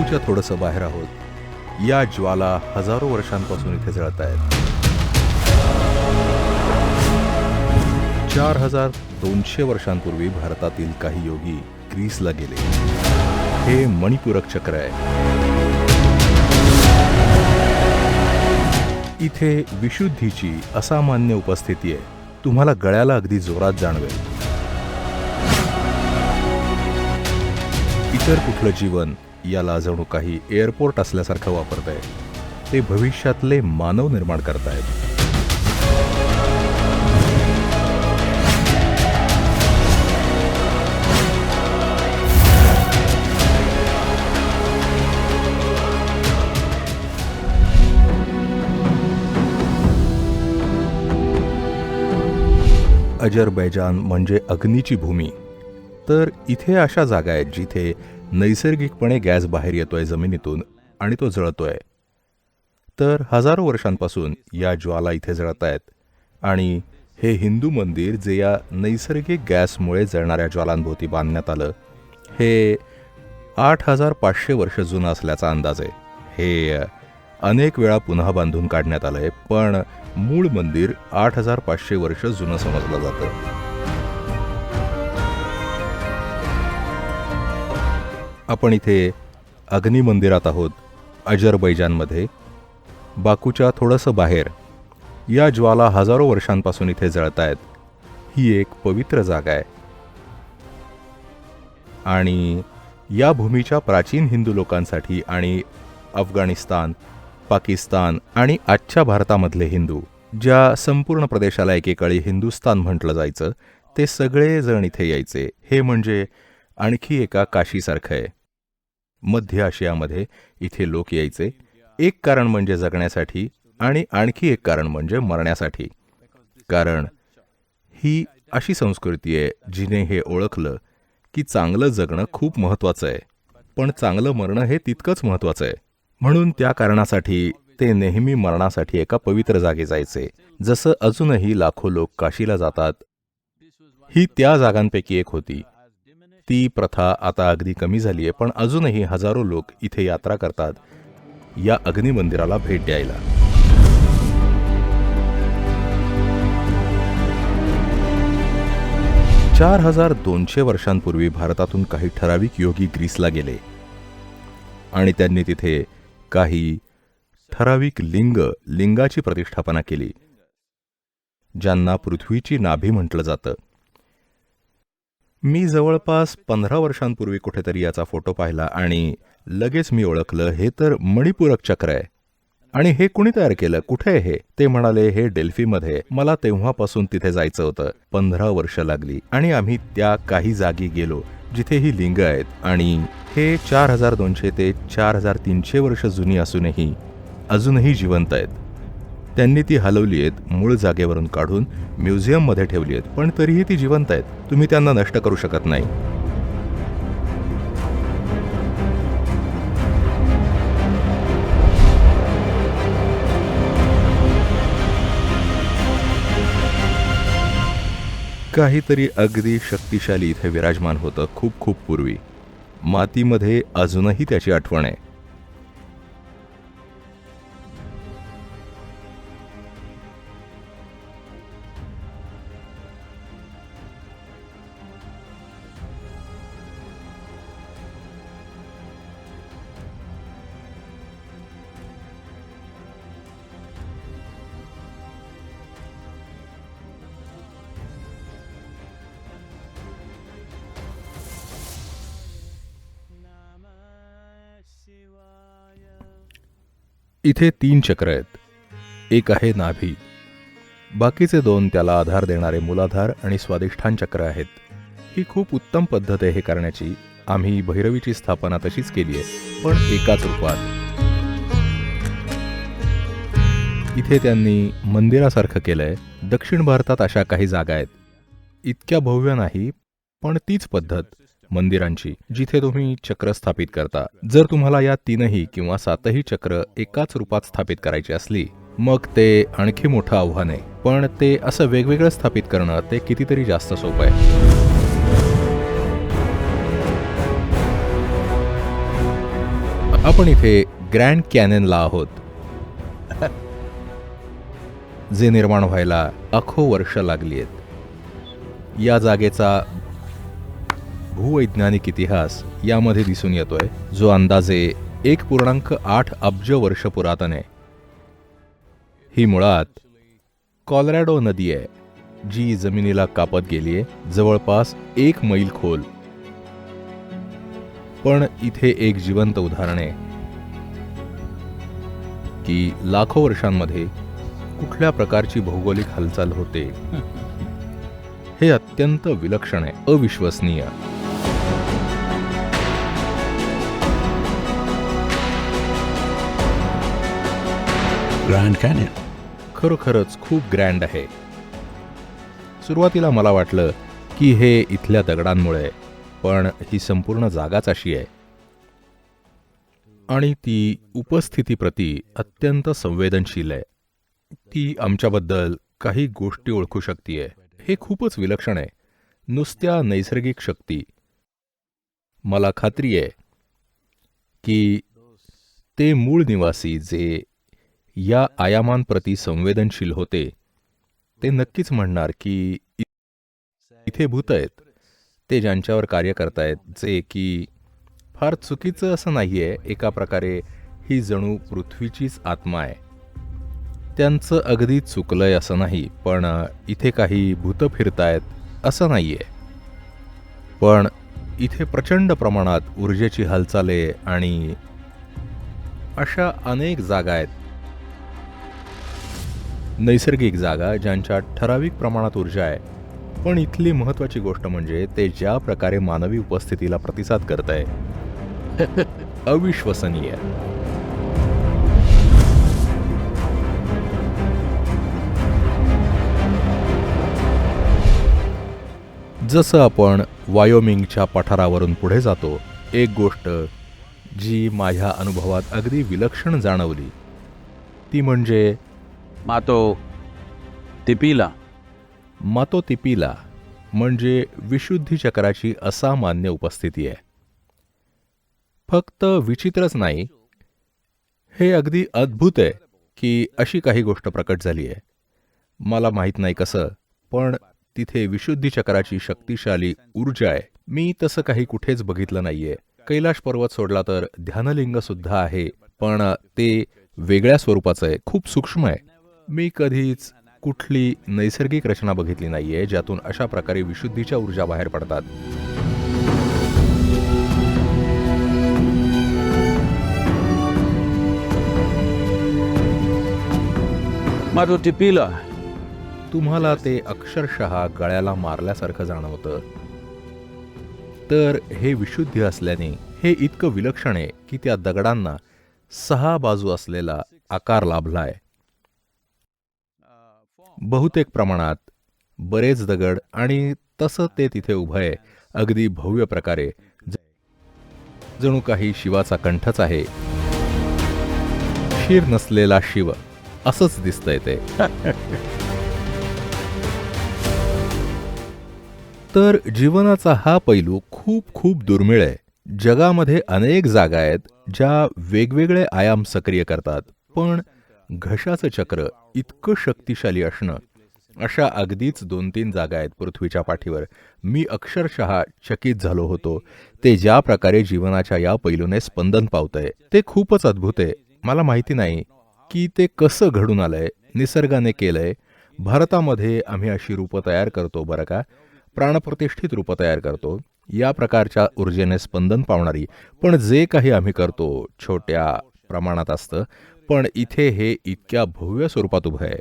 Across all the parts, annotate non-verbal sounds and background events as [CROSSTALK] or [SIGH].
बाकूच्या थोडंसं बाहेर आहोत. या ज्वाला हजारो वर्षांपासून इथे जळत आहेत चार हजार दोनशे वर्षांपूर्वी भारतातील काही योगी ग्रीसला गेले. हे मणिपूरक चक्र आहे. इथे विशुद्धीची असामान्य उपस्थिती आहे. तुम्हाला गळ्याला अगदी जोरात जाणवेल. इतर कुठलं जीवन याला जणू काही एअरपोर्ट असल्यासारखं वापरत आहे ते भविष्यातले मानव निर्माण करतायत. अजरबैजान म्हणजे अग्नीची भूमी. तर इथे अशा जागा आहेत जिथे नैसर्गिकपणे गॅस बाहेर येतोय जमिनीतून आणि तो जळतोय. तर हजारो वर्षांपासून या ज्वाला इथे जळत आहेत आणि हे हिंदू मंदिर जे या नैसर्गिक गॅसमुळे जळणाऱ्या ज्वालांभोवती बांधण्यात आलं हे आठ हजार पाचशे वर्ष जुनं असल्याचा अंदाज आहे. हे अनेक वेळा पुन्हा बांधून काढण्यात आलं आहे पण मूळ मंदिर आठ हजार पाचशे वर्ष जुनं समजलं जातं. आपण इथे अग्नी मंदिरात आहोत अजरबैजानमध्ये. बाकूच्या थोडंसं बाहेर या ज्वाला हजारो वर्षांपासून इथे जळत आहेत ही एक पवित्र जागा आहे. आणि या भूमीच्या प्राचीन हिंदू लोकांसाठी आणि अफगाणिस्तान पाकिस्तान आणि आजच्या भारतामधले हिंदू ज्या संपूर्ण प्रदेशाला एकेकाळी हिंदुस्तान म्हटलं जायचं ते सगळेजण इथे यायचे. हे म्हणजे आणखी एका काशीसारखं आहे. मध्य आशियामध्ये इथे लोक यायचे. एक कारण म्हणजे जगण्यासाठी आणि आणखी एक कारण म्हणजे मरण्यासाठी. कारण ही अशी संस्कृती आहे जिने हे ओळखलं की चांगलं जगणं खूप महत्त्वाचं आहे. पण चांगलं मरणं हे तितकंच महत्त्वाचं आहे. म्हणून त्या कारणासाठी ते नेहमी मरणासाठी एका पवित्र जागे जायचे. जसं अजूनही लाखो लोक काशीला जातात. ही त्या जागांपैकी एक होती. ती प्रथा आता अगदी कमी झाली आहे पण अजूनही हजारो लोक इथे यात्रा करतात. या अग्निमंदिराला भेट द्यायला. चार हजार दोनशे वर्षांपूर्वी भारतातून काही ठराविक योगी ग्रीसला गेले. आणि त्यांनी तिथे काही ठराविक लिंग लिंगाची प्रतिष्ठापना केली ज्यांना पृथ्वीची नाभी म्हटलं जातं. मी जवळपास पंधरा वर्षांपूर्वी कुठेतरी याचा फोटो पाहिला आणि लगेच मी ओळखलं हे तर मणिपूरक चक्र आहे. आणि हे कुणी तयार केलं? कुठे आहे हे? ते म्हणाले हे डेल्फीमध्ये. मला तेव्हापासून तिथे जायचं होतं. पंधरा वर्ष लागली आणि आम्ही त्या काही जागी गेलो जिथे ही लिंग आहेत. आणि हे चार हजार दोनशे ते चार हजार तीनशे वर्ष जुनी असूनही अजूनही जिवंत आहेत. त्यांनी ती हलवली आहेत मूळ जागेवरून काढून म्युझियममध्ये ठेवली आहेत. पण तरीही ती जिवंत आहेत. तुम्ही त्यांना नष्ट करू शकत नाही. काहीतरी अगदी शक्तिशाली इथे विराजमान होतं खूप खूप पूर्वी. मातीमध्ये अजूनही त्याची आठवण आहे. इथे तीन चक्र आहेत. एक आहे नाभी. बाकीचे दोन त्याला आधार देणारे मूलाधार आणि स्वादिष्ठान चक्र आहेत. ही खूप उत्तम पद्धत आहे हे करण्याची. आम्ही भैरवीची स्थापना तशीच केली आहे पण एकाच रूपात. इथे त्यांनी मंदिरासारखं केलंय. दक्षिण भारतात अशा काही जागा आहेत. इतक्या भव्य नाही पण तीच पद्धत. मंदिरांची जिथे तुम्ही चक्र स्थापित करता. जर तुम्हाला या तीनही किंवा सातही चक्र एकाच रूपात स्थापित करायची असली मग ते आणखी मोठं आव्हान आहे. पण ते असं वेगवेगळं स्थापित करणं ते कितीतरी जास्त सोपं आहे. आपण इथे ग्रँड कॅनेनला आहोत. जे निर्माण व्हायला अखो वर्ष लागली आहेत. या जागेचा भूवैज्ञानिक इतिहास यामध्ये दिसून येतोय जो अंदाजे एक पूर्णांक आठ अब्ज वर्ष पुरातन आहे. ही मुळात कॉलरॅडो नदी आहे जी जमिनीला कापत गेली आहे जवळपास एक मैल खोल. पण इथे एक जिवंत उदाहरण आहे की लाखो वर्षांमध्ये कुठल्या प्रकारची भौगोलिक हालचाल होते? हे अत्यंत विलक्षण आहे अविश्वसनीय. Grand Canyon. खरोखरच खूप ग्रँड आहे. सुरुवातीला मला वाटलं की हे इथल्या दगडांमुळे पण ही संपूर्ण जागाच अशी आहे. आणि ती उपस्थितीप्रती अत्यंत संवेदनशील आहे. ती आमच्याबद्दल काही गोष्टी ओळखू शकतीये. हे खूपच विलक्षण आहे. नुसत्या नैसर्गिक शक्ती. मला खात्री आहे की ते मूळ निवासी जे या आयामांप्रती संवेदनशील होते. ते नक्कीच म्हणणार की इथे भूत आहेत. ते ज्यांच्यावर कार्य करतायत जे की फार चुकीचं असं नाहीये एका प्रकारे ही जणू पृथ्वीचीच आत्मा आहे. त्यांचं अगदी चुकलंय असं नाही पण इथे काही भूत फिरतायत असं नाहीये. पण इथे प्रचंड प्रमाणात ऊर्जेची हालचाल आहे आणि अशा अनेक जागा आहेत नैसर्गिक जागा ज्यांच्या ठराविक प्रमाणात ऊर्जा आहे. पण इथली महत्वाची गोष्ट म्हणजे ते ज्या प्रकारे मानवी उपस्थितीला प्रतिसाद करत आहे [LAUGHS] अविश्वसनीय. जसं आपण वायोमिंगच्या पठारावरून पुढे जातो एक गोष्ट जी माझ्या अनुभवात अगदी विलक्षण जाणवली ती म्हणजे मातो तिपिला. मातो तिपिला म्हणजे विशुद्धी चक्राची असामान्य उपस्थिती आहे. फक्त विचित्रच नाही हे अगदी अद्भुत आहे की अशी काही गोष्ट प्रकट झाली आहे. मला माहीत नाही कसं पण तिथे विशुद्धी चक्राची शक्तिशाली ऊर्जा आहे. मी तसं काही कुठेच बघितलं नाहीये. कैलाश पर्वत सोडला तर ध्यानलिंग सुद्धा आहे पण ते वेगळ्या स्वरूपाचं आहे खूप सूक्ष्म आहे. मी कधीच कुठली नैसर्गिक रचना बघितली नाहीये ज्यातून अशा प्रकारे विशुद्धीच्या ऊर्जा बाहेर पडतात. Mato Tipila. तुम्हाला ते अक्षरशः गळ्याला मारल्यासारखं जाणवतं. तर हे विशुद्धी असल्याने हे इतकं विलक्षण आहे की त्या दगडांना सहा बाजू असलेला आकार लाभलाय. बहुतेक प्रमाणात बरेच दगड आणि तसं ते तिथे उभं आहे. अगदी भव्य प्रकारे. जणू काही शिवाचा कंठच आहे. शिर नसलेला शिव. असंच दिसतंय ते. तर जीवनाचा हा पैलू खूप खूप दुर्मिळ आहे. जगामध्ये अनेक जागा आहेत ज्या वेगवेगळे आयाम सक्रिय करतात. पण घशाचं चक्र इतकं शक्तिशाली असणं अशा अगदीच दोन तीन जागा आहेत पृथ्वीच्या पाठीवर. मी अक्षरशः चकित झालो होतो. ते ज्या प्रकारे जीवनाच्या या पैलूने स्पंदन पावतंय ते खूपच अद्भुत आहे. मला माहिती नाही की ते कसं घडून आलंय निसर्गाने केलंय. भारतामध्ये आम्ही अशी रूपं तयार करतो बरं का? प्राणप्रतिष्ठित रूपं तयार करतो. या प्रकारच्या ऊर्जेने स्पंदन पावणारी. पण जे काही आम्ही करतो छोट्या प्रमाणात असतं पण इथे हे इतक्या भव्य स्वरूपात उभं आहे.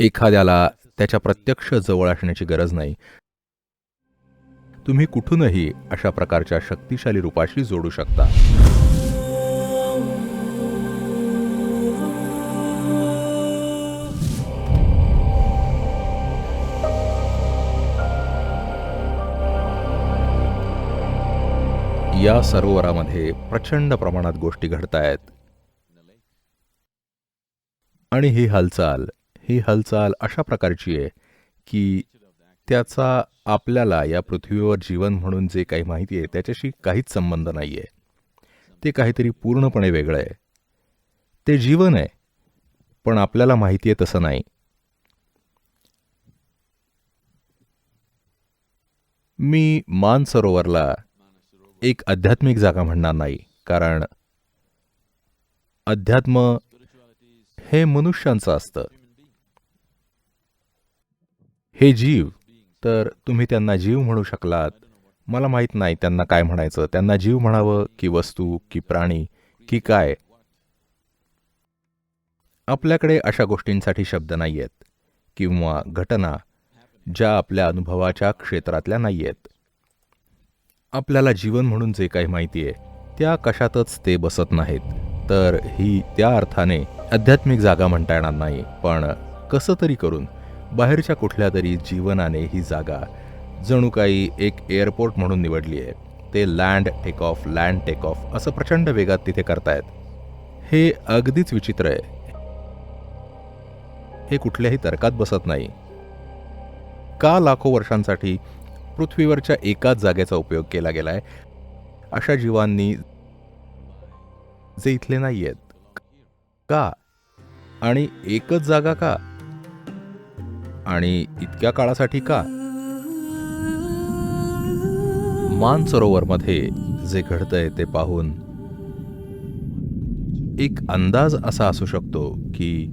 एखाद्याला त्याच्या प्रत्यक्ष जवळ असण्याची गरज नाही. तुम्ही कुठूनही अशा प्रकारच्या शक्तिशाली रूपाशी जोडू शकता. या सरोवरामध्ये प्रचंड प्रमाणात गोष्टी घडतायत. आणि ही हालचाल ही हालचाल अशा प्रकारची आहे की त्याचा आपल्याला या पृथ्वीवर जीवन म्हणून जे काही माहिती आहे त्याच्याशी काहीच संबंध नाही आहे ते काहीतरी पूर्णपणे वेगळं आहे. ते जीवन आहे पण आपल्याला माहिती आहे तसं नाही. मी मानसरोवरला एक आध्यात्मिक जागा म्हणणार नाही. कारण अध्यात्म हे मनुष्यांचं असतं. हे जीव तर तुम्ही त्यांना जीव म्हणू शकलात. मला माहीत नाही त्यांना काय म्हणायचं. त्यांना जीव म्हणावं की वस्तू की प्राणी की काय. आपल्याकडे अशा गोष्टींसाठी शब्द नाही आहेत किंवा घटना ज्या आपल्या अनुभवाच्या क्षेत्रातल्या नाही आहेत आपल्याला जीवन म्हणून जे काही माहिती आहे त्या कशातच ते बसत नाहीत. तर ही त्या अर्थाने आध्यात्मिक जागा म्हणता येणार नाही पण कसं तरी करून बाहेरच्या कुठल्या तरी जीवनाने ही जागा जणू काही एक एअरपोर्ट म्हणून निवडली आहे. ते land take off land take off असं प्रचंड वेगात तिथे करतायत. हे अगदीच विचित्र आहे. हे कुठल्याही तर्कात बसत नाही. का लाखो वर्षांसाठी पृथ्वीवरच्या एकाच जागेचा उपयोग केला गेलाय. अशा जीवांनी जे इथले नाही आहेत का? आणि एकच जागा का? आणि इतक्या काळासाठी का? मानसरोवरमध्ये जे घडतंय ते पाहून एक अंदाज असा असू शकतो की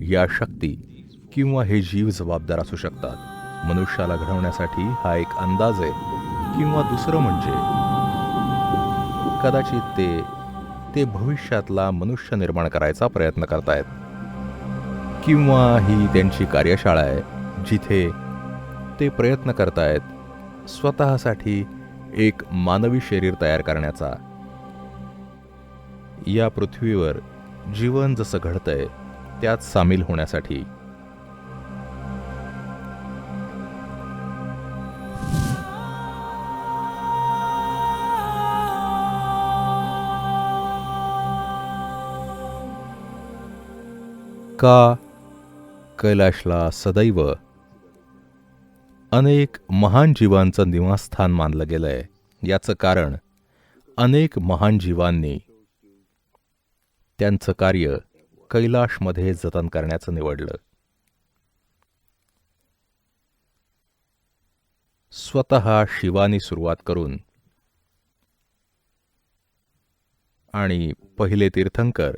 या शक्ती किंवा हे जीव जबाबदार असू शकतात. मनुष्याला घडवण्यासाठी हा एक अंदाज आहे. किंवा दुसरं म्हणजे कदाचित ते ते भविष्यातला मनुष्य निर्माण करायचा प्रयत्न करतायत. किंवा ही त्यांची कार्यशाळा आहे जिथे ते प्रयत्न करतायत स्वतःसाठी एक मानवी शरीर तयार करण्याचा. या पृथ्वीवर जीवन जसं घडतंय त्यात सामील होण्यासाठी. का कैलाशला सदैव अनेक महान जीवांचं निवासस्थान मानलं गेलंय. याचं कारण अनेक महान जीवांनी त्यांचं कार्य कैलाशमध्ये जतन करण्याचं निवडलं. स्वतः शिवानी सुरुवात करून आणि पहिले तीर्थंकर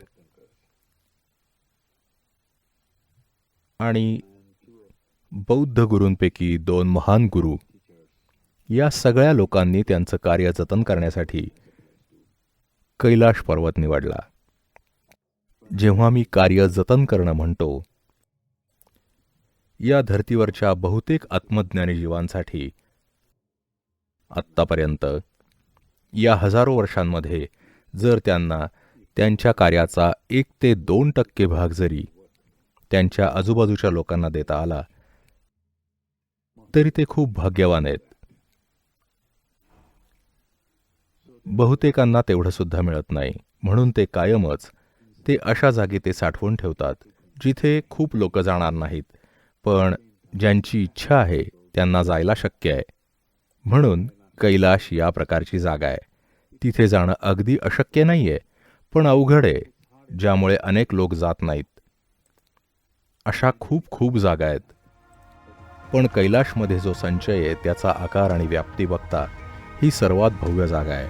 आणि बौद्ध गुरूंपैकी दोन महान गुरु या सगळ्या लोकांनी त्यांचं कार्य जतन करण्यासाठी कैलाश पर्वत निवडला. जेव्हा मी कार्य जतन करणं म्हणतो या धर्तीवरच्या बहुतेक आत्मज्ञानी जीवांसाठी आत्तापर्यंत या हजारो वर्षांमध्ये जर त्यांना त्यांच्या कार्याचा एक ते दोन टक्के भाग जरी त्यांच्या आजूबाजूच्या लोकांना देता आला. तरी ते खूप भाग्यवान आहेत. बहुतेकांना तेवढं सुद्धा मिळत नाही. म्हणून ते कायमच ते अशा जागी ते साठवून ठेवतात जिथे खूप लोक जाणार नाहीत. पण ज्यांची इच्छा आहे त्यांना जायला शक्य आहे. म्हणून कैलाश या प्रकारची जागा आहे. तिथे जाणं अगदी अशक्य नाही आहे पण अवघड आहे ज्यामुळे अनेक लोक जात नाहीत. अशा खूप खूप जागा आहेत. पण कैलाशमध्ये जो संचय आहे त्याचा आकार आणि व्याप्ती बघता ही सर्वात भव्य जागा आहे.